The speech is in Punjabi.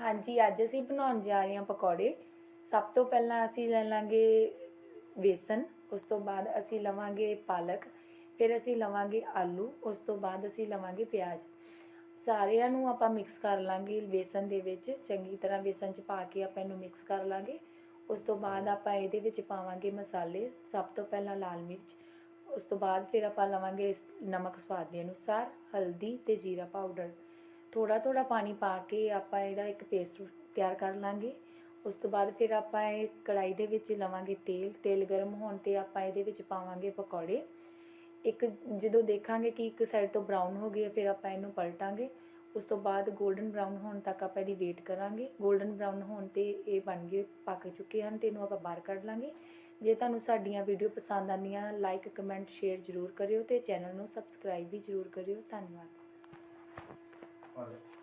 ਹਾਂਜੀ, ਅੱਜ ਅਸੀਂ ਬਣਾਉਣ ਜਾ ਰਹੇ ਹਾਂ ਪਕੌੜੇ। ਸਭ ਤੋਂ ਪਹਿਲਾਂ ਅਸੀਂ ਲੈ ਲਾਂਗੇ ਵੇਸਣ ਉਸ ਤੋਂ ਬਾਅਦ ਅਸੀਂ ਲਵਾਂਗੇ ਪਾਲਕ, ਫਿਰ ਅਸੀਂ ਲਵਾਂਗੇ ਆਲੂ, ਉਸ ਤੋਂ ਬਾਅਦ ਅਸੀਂ ਲਵਾਂਗੇ ਪਿਆਜ਼। ਸਾਰਿਆਂ ਨੂੰ ਆਪਾਂ ਮਿਕਸ ਕਰ ਲਾਂਗੇ ਵੇਸਣ ਦੇ ਵਿੱਚ। ਚੰਗੀ ਤਰ੍ਹਾਂ ਵੇਸਣ ਚ ਪਾ ਕੇ ਆਪਾਂ ਇਹਨੂੰ ਮਿਕਸ ਕਰ ਲਾਂਗੇ। ਉਸ ਤੋਂ ਬਾਅਦ ਆਪਾਂ ਇਹਦੇ ਵਿੱਚ ਪਾਵਾਂਗੇ ਮਸਾਲੇ, ਸਭ ਤੋਂ ਪਹਿਲਾਂ ਲਾਲ ਮਿਰਚ, ਉਸ ਤੋਂ ਬਾਅਦ ਫਿਰ ਆਪਾਂ ਲਵਾਂਗੇ ਨਮਕ ਸਵਾਦ ਦੇ ਅਨੁਸਾਰ ਹਲਦੀ ਤੇ ਜੀਰਾ ਪਾਊਡਰ। ਥੋੜਾ ਥੋੜਾ ਪਾਣੀ ਪਾ ਕੇ ਆਪਾਂ ਇਹਦਾ ਇੱਕ ਪੇਸਟ ਤਿਆਰ ਕਰ ਲਾਂਗੇ। ਉਸ ਤੋਂ ਬਾਅਦ ਫਿਰ ਆਪਾਂ ਇਹ ਕੜਾਈ ਦੇ ਵਿੱਚ ਲਵਾਂਗੇ ਤੇਲ। ਤੇਲ ਗਰਮ ਹੋਣ ਤੇ ਆਪਾਂ ਇਹਦੇ ਵਿੱਚ ਪਾਵਾਂਗੇ ਪਕੌੜੇ। ਇੱਕ ਜਦੋਂ ਦੇਖਾਂਗੇ ਕਿ ਇੱਕ ਸਾਈਡ ਤੋਂ ਬਰਾਊਨ ਹੋ ਗਈ ਹੈ, ਫਿਰ ਆਪਾਂ ਇਹਨੂੰ ਪਲਟਾਂਗੇ। ਉਸ ਤੋਂ ਬਾਅਦ 골ਡਨ ਬਰਾਊਨ ਹੋਣ ਤੱਕ ਆਪਾਂ ਇਹਦੀ ਵੇਟ ਕਰਾਂਗੇ। 골ਡਨ ਬਰਾਊਨ ਹੋਣ ਤੇ ਇਹ ਬਣ ਗਏ, ਪੱਕ ਚੁੱਕੇ ਹਨ ਤੇ ਇਹਨੂੰ ਆਪਾਂ ਬਾਹਰ ਕੱਢ ਲਾਂਗੇ। ਜੇ ਤੁਹਾਨੂੰ ਸਾਡੀਆਂ ਵੀਡੀਓ ਪਸੰਦ ਆਉਂਦੀਆਂ ਲਾਈਕ ਕਮੈਂਟ ਸ਼ੇਅਰ ਜ਼ਰੂਰ ਕਰਿਓ ਤੇ ਚੈਨਲ ਨੂੰ ਸਬਸਕ੍ਰਾਈਬ ਵੀ ਜ਼ਰੂਰ ਕਰਿਓ। ਧੰਨਵਾਦ। Vale.